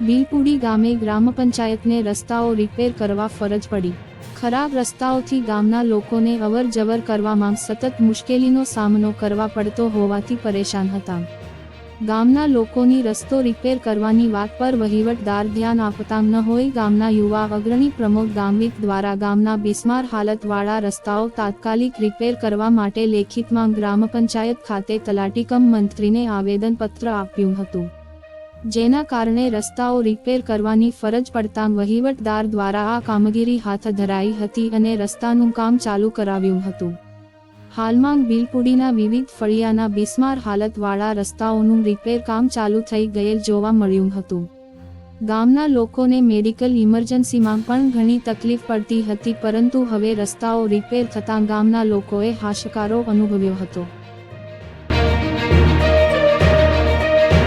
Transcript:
બિલપુડી ગામે ગ્રામ પંચાયતને રસ્તાઓ રિપેર કરવા ફરજ પડી. ખરાબ રસ્તાઓથી ગામના લોકોને અવર જવર કરવામાં સતત મુશ્કેલીનો સામનો કરવા પડતો હોવાથી પરેશાન હતા. ગામના લોકોની રસ્તો રિપેર કરવાની વાત પર વહીવટદાર ધ્યાન આપતા ન હોય ગામના યુવા અગ્રણી પ્રમોદ ગામવિત દ્વારા ગામના બિસ્માર હાલતવાળા રસ્તાઓ તાત્કાલિક રિપેર કરવા માટે લેખિતમાં ગ્રામ પંચાયત ખાતે તલાટીકમ મંત્રીને આવેદનપત્ર આપ્યું હતું. જેના કારણે રસ્તાઓ રિપેર કરવાની ફરજ પડતા વહીવટદાર દ્વારા આ કામગીરી હાથ ધરાઈ હતી અને રસ્તાનું કામ ચાલુ કરાવ્યું હતું. હાલમાં બિલપુડીના વિવિધ ફળિયાના બિસ્માર હાલતવાળા રસ્તાઓનું રિપેર કામ ચાલુ થઈ ગયેલ જોવા મળ્યું હતું. ગામના લોકોને મેડિકલ ઇમરજન્સીમાં પણ ઘણી તકલીફ પડતી હતી પરંતુ હવે રસ્તાઓ રિપેર થતાં ગામના લોકોએ હાશકારો અનુભવ્યો હતો.